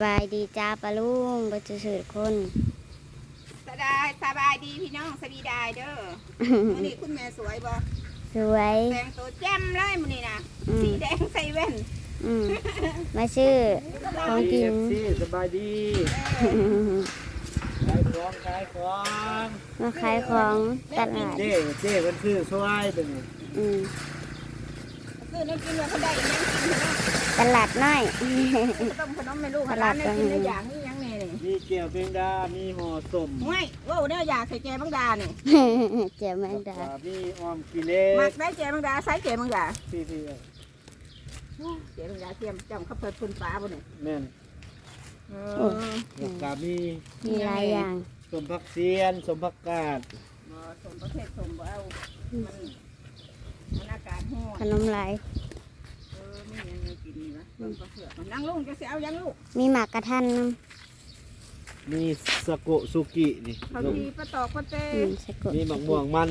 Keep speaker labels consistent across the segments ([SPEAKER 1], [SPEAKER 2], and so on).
[SPEAKER 1] สบายดีจ้าปะลุงบัจสุดคน
[SPEAKER 2] สบายสบายดีพี่น้องสวีดายเด้อมื้อนี้คุณแม่สวยบ่
[SPEAKER 1] สวย
[SPEAKER 2] แต่งตัวแจ่มเลยมื้อนี้นะ
[SPEAKER 1] อืม
[SPEAKER 2] สีแดงใส่แว่น
[SPEAKER 1] อืมมาชื่อของกิน
[SPEAKER 3] ซี่สบายดีขายของขายของ
[SPEAKER 1] มาขายของตลาด
[SPEAKER 3] เจ๊เจ๊มันซื้อช่วยเป็นไง
[SPEAKER 1] อืม
[SPEAKER 2] คือน้ำกินว่าเขาได้อีหยังกินเนาะ
[SPEAKER 1] ตลาดน้อย
[SPEAKER 2] ต้มขนมให้ลูกให้หลานได้กินได้อย่างนี้ยังแน่นี่
[SPEAKER 3] มีเกี่ยวเพียงดา มีห่อสม
[SPEAKER 2] ไม่ว้าวเนี่ยอยากใส่แกบังดานี่
[SPEAKER 1] เจียวแมงดา
[SPEAKER 3] มีออมกิเล็
[SPEAKER 2] มัก
[SPEAKER 3] ก
[SPEAKER 2] ได้แกบังดาใส่แกบังดา
[SPEAKER 3] พี่พี่
[SPEAKER 2] แกบังดาเทียมจำเขาเปิดพื้นฟ้าบ่นี่
[SPEAKER 3] แม่น
[SPEAKER 2] เอ
[SPEAKER 1] โอ้
[SPEAKER 2] อ
[SPEAKER 3] แล้วก็มี
[SPEAKER 1] มีหลายอย่าง
[SPEAKER 3] สมผักเสียน สมผักกาด
[SPEAKER 2] บ่สมประเภทสมบ่เอามัน มันอากาศร้อ
[SPEAKER 1] ข
[SPEAKER 2] น
[SPEAKER 1] นมหลาย
[SPEAKER 2] เออมีหยังกินนี่วะต้มกระเสือกนั่งลงจะสิเอายังลูก
[SPEAKER 1] มีหมากกระทันน
[SPEAKER 3] มีสะโกะสุกินี่
[SPEAKER 2] เขาทีปลาตอกปลาเต้ำ
[SPEAKER 1] อืมสะกด
[SPEAKER 3] มีหมักม่วงมัน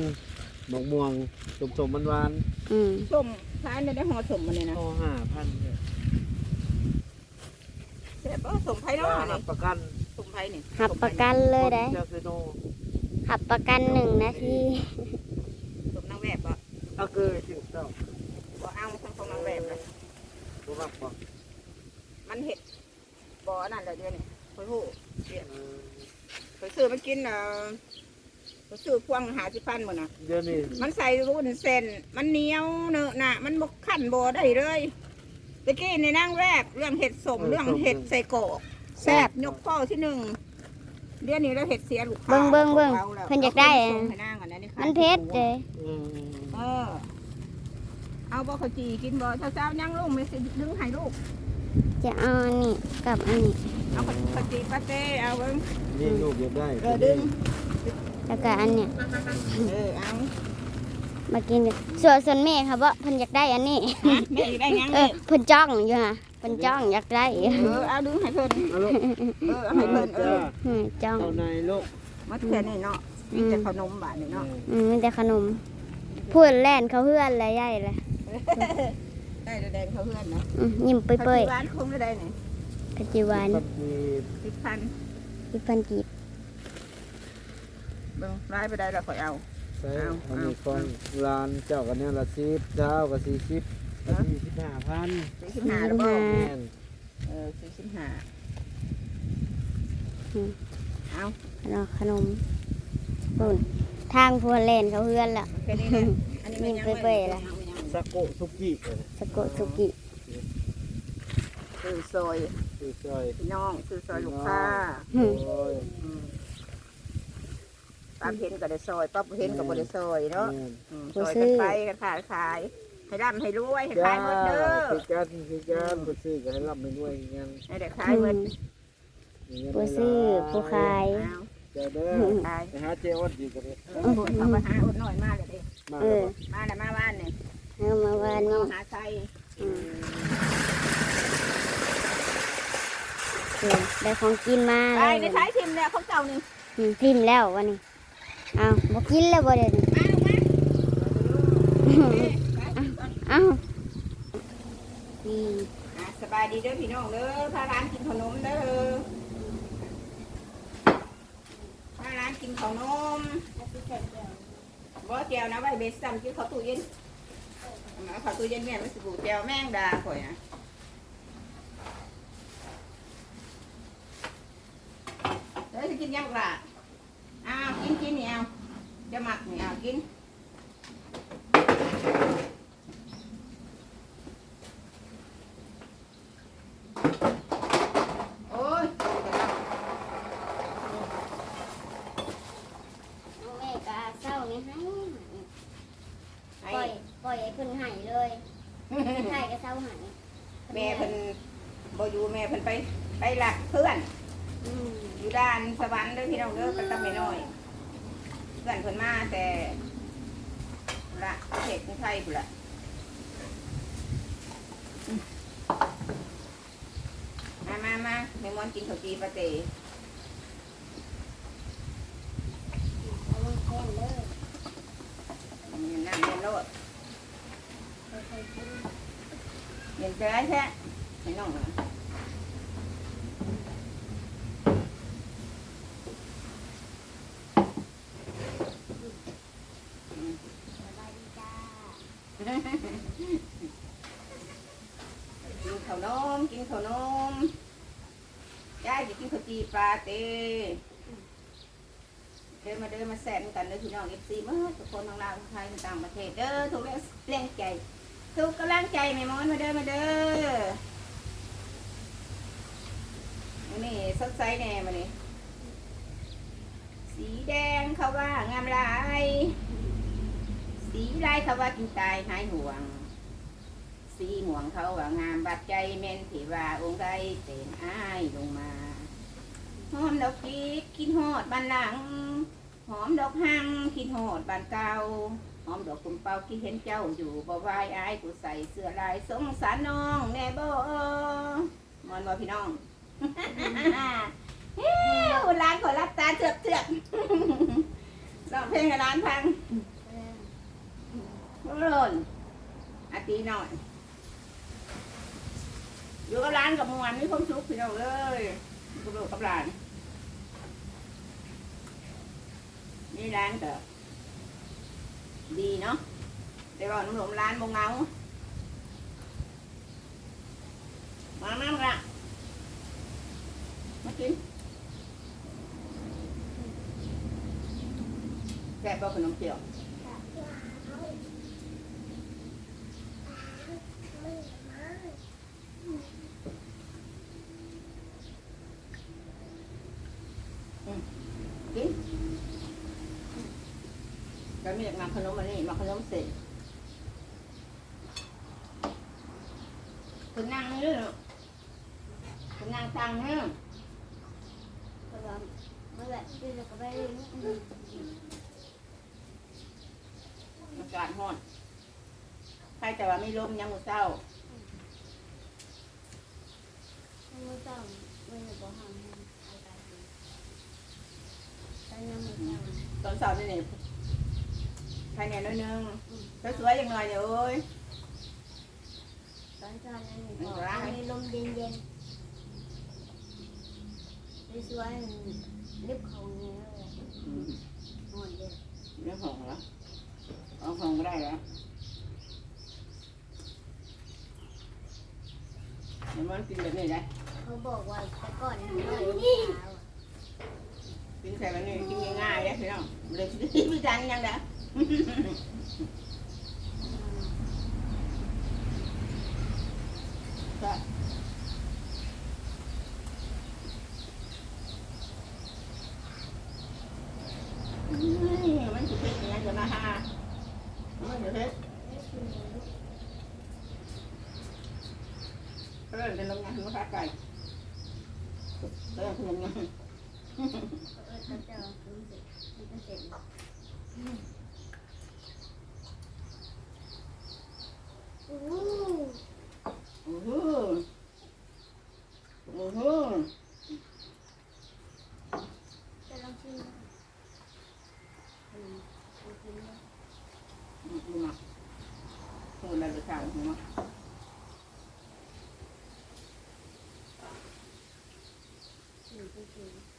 [SPEAKER 3] หมักม่วงสมสมมันหวาน
[SPEAKER 1] อืม
[SPEAKER 2] ส้มท้ายในได้ห่อสมมาเนี่ยนะ
[SPEAKER 3] ห่อห้าพันเนี่ย
[SPEAKER 2] เสร็จป่ะสมไผ่เนาะ
[SPEAKER 3] รั
[SPEAKER 2] นี่
[SPEAKER 3] บประกัน
[SPEAKER 2] สมไผ่นี่
[SPEAKER 1] หับประกันเลยได้
[SPEAKER 3] เจ้าเซโน
[SPEAKER 1] หับประกันหนึ่งนาที
[SPEAKER 2] สมนางแบบอะ
[SPEAKER 3] เอาเกยสิเจ้า
[SPEAKER 2] บ่เอาทั้งของนางแบบเลย
[SPEAKER 3] บ่รับบ่
[SPEAKER 2] มันเห็ดบ่อนั่นแหละเดี๋ยวนี้คอยหูเดี๋ยวคอยซื้อมากินเอ่อคอยซื้อพวงหาสิพันหมดนะ
[SPEAKER 3] เดี๋ยวนี้
[SPEAKER 2] มันใส่รุ่นเส้น มันเหนียวเนอะหนะมันบกขั้นบ่ได้เลยตะกี้ในนั่งแรกเรื่องเห็ดสมเรื่องเห็ดใส่กรอกแซ่บยกข้อที่หนึ่งเดี๋ยวนี้เราเห็ดเสียลูกค้า
[SPEAKER 1] เบิ่งเบิ่งเบิ่ง
[SPEAKER 2] อาแล้ว
[SPEAKER 1] เพิ่นอยากได้
[SPEAKER 2] เา
[SPEAKER 1] อะ
[SPEAKER 2] ส่งให้นางอันนั้นนี่ค่ะ
[SPEAKER 1] มันเพชรเลย
[SPEAKER 3] เออ
[SPEAKER 2] เออเอาบ่ขาวจีกินบ่เช้าๆยังลูกไม่สิดึงให้ลูก
[SPEAKER 1] จะเอาอันนี้กับอันนี้
[SPEAKER 2] เอาขาวจีปาเต้เอาเบิ่ง
[SPEAKER 3] นี่ลูกอยากได้
[SPEAKER 2] เออดึง
[SPEAKER 1] แล้วก็อันเนี้ย
[SPEAKER 2] เออเอา
[SPEAKER 1] มากินกันส่วนส่วนแม่ค่ะบ่เพิ่นอยากได้อันนี้
[SPEAKER 2] ฮะแม่อีกได้ยัง
[SPEAKER 1] เอ
[SPEAKER 2] เล
[SPEAKER 1] อยเพิ่นจ้องอยู่ค่ะเพิ่นจ้องอยากได้
[SPEAKER 2] เออเอาดึงให้เพิ่น
[SPEAKER 3] เอาลูก
[SPEAKER 2] เออเอาให้เพิ่นเอ
[SPEAKER 3] จ้า
[SPEAKER 2] อ
[SPEAKER 1] อืมจ้อง
[SPEAKER 3] เอาในลูก
[SPEAKER 2] มาแค่นี้เนาะมีแต่ขนมบาดนี่เนาะ
[SPEAKER 1] อืมมีแต่ขนมพูดแล่นเขาเพื่อนอะไรใหญ่เลย
[SPEAKER 2] ได้แดงเขาเพื่อนนะ
[SPEAKER 1] อืมยิ้มเปื่อย
[SPEAKER 2] ร้านคงได้นี่
[SPEAKER 1] ๆกะจิหวาน
[SPEAKER 3] กับมี
[SPEAKER 2] สิบพัน
[SPEAKER 1] พี่พันกีบ
[SPEAKER 2] เบิ่งร้ายไปได้แล้วข่อยเอา
[SPEAKER 3] ใส่
[SPEAKER 2] เอา
[SPEAKER 3] อันนี้
[SPEAKER 2] เอา
[SPEAKER 3] ก่อนร้านเจ้ากันเนี่ยละสิบเจ้าก็สี่สิบก็สี่สิบห้าพัน
[SPEAKER 2] สี่สิบห้าแล้วบ่
[SPEAKER 3] แม่น
[SPEAKER 2] เออสี่สิบห้าเอา
[SPEAKER 1] แล้วขนมปุ่นทางพูดแล่นเขาเพื่อนละ
[SPEAKER 2] แค่นี้นะอันนี้มันยัง
[SPEAKER 1] นี่เปื่อยๆล่ะ
[SPEAKER 3] สะโกะสุกิเออ
[SPEAKER 1] สะกดสุกิ
[SPEAKER 2] ซื้อซอย
[SPEAKER 3] คือซอย
[SPEAKER 2] พี่น้องซื้อซอยลูกค้า
[SPEAKER 1] อืม
[SPEAKER 3] โอ้ย
[SPEAKER 2] อืมป้าเห็นก็ได้ซอยป้าบ่เห็นก็บ่ได้ซอยเนาะ
[SPEAKER 3] แม่น
[SPEAKER 2] อืมซอยกันไปกันขายขาย ให้ร่ำให้รวยให้
[SPEAKER 3] จ้า
[SPEAKER 2] ขายหมดเด้อ
[SPEAKER 3] คือกันคือกันผู้ซื้อก็ให้รับไปด้วยกัน
[SPEAKER 2] ให้ได้ขายหมด
[SPEAKER 1] ผู้ซื้อผู้ขาย
[SPEAKER 2] เอา
[SPEAKER 3] เจ้าเด้อ
[SPEAKER 2] ขาย
[SPEAKER 3] ไปหาเจอดดีกันเลย
[SPEAKER 2] เออเขาไปหาอดหน่อยมาเลยดิ
[SPEAKER 3] มา
[SPEAKER 1] เอ
[SPEAKER 3] แล้ว
[SPEAKER 1] อ
[SPEAKER 3] บ่
[SPEAKER 2] มาแล้วมาบ้านนี่
[SPEAKER 1] เอามาวันนี้
[SPEAKER 2] หาใส่
[SPEAKER 1] อืมเออได้ของกินมา
[SPEAKER 2] ไป
[SPEAKER 1] เลย
[SPEAKER 2] ในท้ายทิมเนี่ยเขาเจ้านี่
[SPEAKER 1] อืมพิมพ์แล้ววันนี้เอาบอกกินแล้วบ่เด่น
[SPEAKER 2] มาลูกมา
[SPEAKER 1] เอ้านี่
[SPEAKER 2] อะสบายดีเด้อพี่น้องเด้อพาร้านกินขนมเด้อพาร้านกินขนมบ่แจวนะไว้เบสซัมกินข้าวตู้เย็น เอาข้าวตู้เย็นแม่ไม่สิบูแจวแมงดาข่อยนะเด้อจะกินยังล่ะอ้าวกินกินนี่เอาจะหมักนี่เอากิน โอ้ย
[SPEAKER 1] น้องแม่ก็เศร้านี่ให้
[SPEAKER 2] ไอ้
[SPEAKER 1] ปล่อยปล่อยให้เพิ่นให้เลยให้ก็เศร้าให้
[SPEAKER 2] แม่เพิ่นบ่อยู่แม่ เพิ่นไปไปหลักเพื่อน
[SPEAKER 1] อืม
[SPEAKER 2] อยู่ด้านสวรรค์เด้อพี่น้องเด้อก็ต้องไปน้อยเพื่อนเพิ่นมาแต่ละประเทศกรุงไทยพุ่นละอืมมามามาแม่มอนกินข้าวจีปาเต้
[SPEAKER 1] เอาลงแท่นเลย
[SPEAKER 2] มีน้ำเย็นโลด
[SPEAKER 1] ค่อยๆกิน
[SPEAKER 2] เย็นใจแท้ให้น้องนะ
[SPEAKER 1] เจะ
[SPEAKER 2] กินข้าวจีปลาเต้เดินมาเดินมาแซ่บกันเด้อพี่น้องเอฟซีมาทุกคนทั้งลาวทั้งไทยต่างประเทศเด้อทุกแรงใจ ทุกกำลังใจแม่มอนมาเด้อมาเด้อนี่สดใสแน่มานี่สีแดงเขาว่างามลาย สีลายเขาว่ากินตายหายห่วง สีห่วงเขาว่างามบาดใจเมนที่ว่าองค์ใดเต็นอ้ายลงมา หอมดอกกีบกินหอดบานหลัง หอมดอกหังกินหอดบานเก่าหอมดอกกุมเปาที่เห็นเจ้าอยู่บ่วายอายกูใส่เสื้อลายสงสารน้องแน่บ่มอนบ่พี่น้องเฮ้ยร้านขอรับตาเถือกเถือกร้องเพลงกับร้านพังหล่นอาตีหน่อยอยู่กับร้านกับมวนมีความสุขพี่น้องเลย กับลูกกับร้านนี่ร้านก็ดีเนาะแต่ว่าน้ำหลมร้านบงเงามามามาละมากินแกะบอกขนมเจียว กินก็มีมาขนมอันนี้มาขนมเสร็จคุณนั่งนี่ลูกคุณนั่งตังเนี่
[SPEAKER 1] ก็ว่าเมื่อไหร่ที่เราก็ไปเรียน
[SPEAKER 2] อากาศร้อนใครแต่ว่าไม่ลมยังมือเศร้า
[SPEAKER 1] มือเจ้าไมือบ่ห้ามอกาศดี ตอนยังมือเจ้า
[SPEAKER 2] ตอนเสาร์นี่นี่ภายในน้อยนึงสวยๆอย่างหน่อยเดี๋ยวเอ้ย
[SPEAKER 1] ตอนเช้านั้นบอกมีลมเย็นเย็นสวยๆลิบเขาเงี้ยเลยนอนเย็น
[SPEAKER 2] เรื่องของเหรอเอาของก็ได้แล้วเดี๋ยวมันกินแบบนี้ได้
[SPEAKER 1] เขาบอกว่าแต่ก่อนหนูเลย
[SPEAKER 2] กินใส่แบบนี้กินง่ายๆได้พี่น้องเลยพี่จันยังเด้อใช่มันจะเป็นยังไงจะมาหามันจะเป็นเริ่มเป็นโรงงานลูกค้าไก่เริ่มเป็นโรงงาน
[SPEAKER 1] เออเขาจะรู้สึกมันเสร็จ
[SPEAKER 2] โอ้โหโอ้โห
[SPEAKER 1] จะลองชิมอืมลองชิมดู
[SPEAKER 2] ดูมาพูดอะไรจะข่าวหัว
[SPEAKER 1] ชิมดูชิมเผ็ดบริ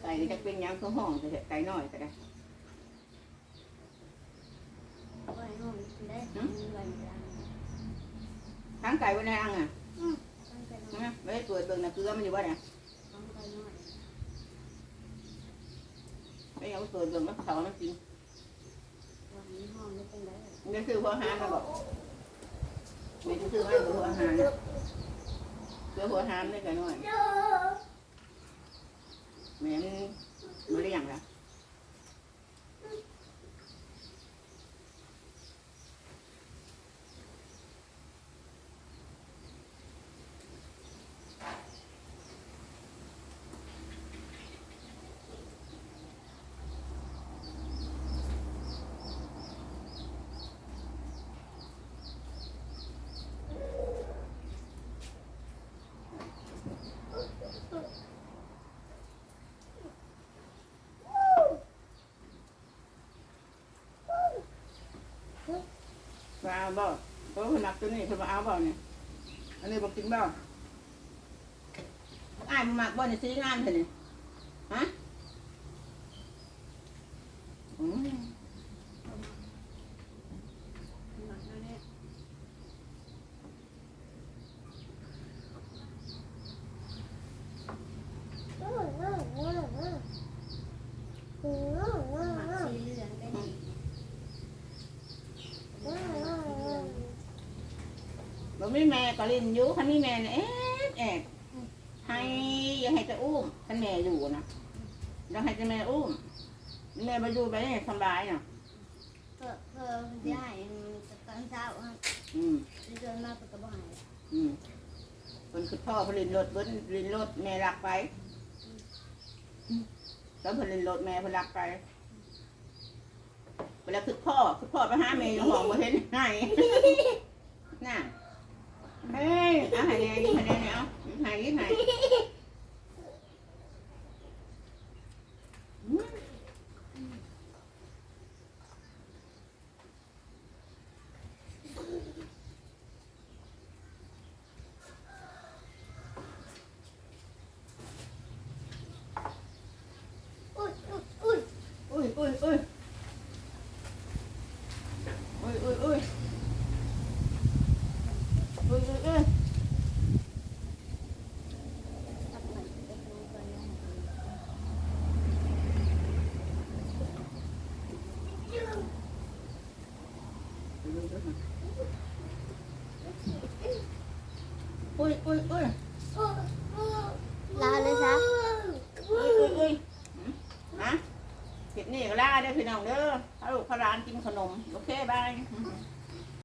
[SPEAKER 2] ไก่นี่จะเป็นยังคือห้องแต่ไก่น้อยแต่ได้
[SPEAKER 1] ไว้ห้องได้มีไว้ในร้าน
[SPEAKER 2] ทั้งไก่ไว้ในอ่างอะ
[SPEAKER 1] ต้องไปนอน
[SPEAKER 2] นะไม่ได้ตรวจเบิ่งนะเกลือมันอยู่ว่าเนี่ย
[SPEAKER 1] ต้องไปนอน
[SPEAKER 2] ไม่เอาตรวจเบิ่งมันเขามันจริง
[SPEAKER 1] วันนี้ห้องไม่เป็นไร
[SPEAKER 2] นี่คือพอหารมาบอก ไม่คือไม่คือพอหารคือพอหารนี่ไก่น้อยแม่นมาเลี้ยงละ มาเอาบ่เออหนักตัวนี้คนมาเอาบ่เนี่ยอันนี้บอกกินบ่อ้ายมันมักบ่เนี่ยซื้องานเถอะนี่ฮะอืม มีแม่ก็เล่นอยู่คันมีแม่เนี่ยเอ๊ะแอกให้อย่าให้จะอุ้มคันแม่อยู่นะอย่าให้จะแม่อุ้มแม่มาอยู่ไปเนี่ยสบายเนาะ
[SPEAKER 1] ก็เพิ่มได้ตอนเช้าครับ
[SPEAKER 2] อืม
[SPEAKER 1] เดินมาปกติ
[SPEAKER 2] อืมคนคือพ่อเพนลินรถเบิ้นลินรถแม่รักไปอืมแล้วเพนลินรถแม่เพนรักไปเวลาคือพ่อคือพ่อไปหาแม่อยู่ห้องบ่เห็นไงน่ะเฮ้ยเอาให้แน่ยิ้มให้แน่เ Ê,
[SPEAKER 1] áo này nè, này nè, này, này.
[SPEAKER 2] อุ้ยอุ้ยอุ้ย
[SPEAKER 1] ลาเลยซะ
[SPEAKER 2] อุ้ยอุ้ยอุ้ยฮะคลิปนี้ก็ลาเด้อพี่น้องเด้อพาลูกพาหลานกินขนม โอเคบาย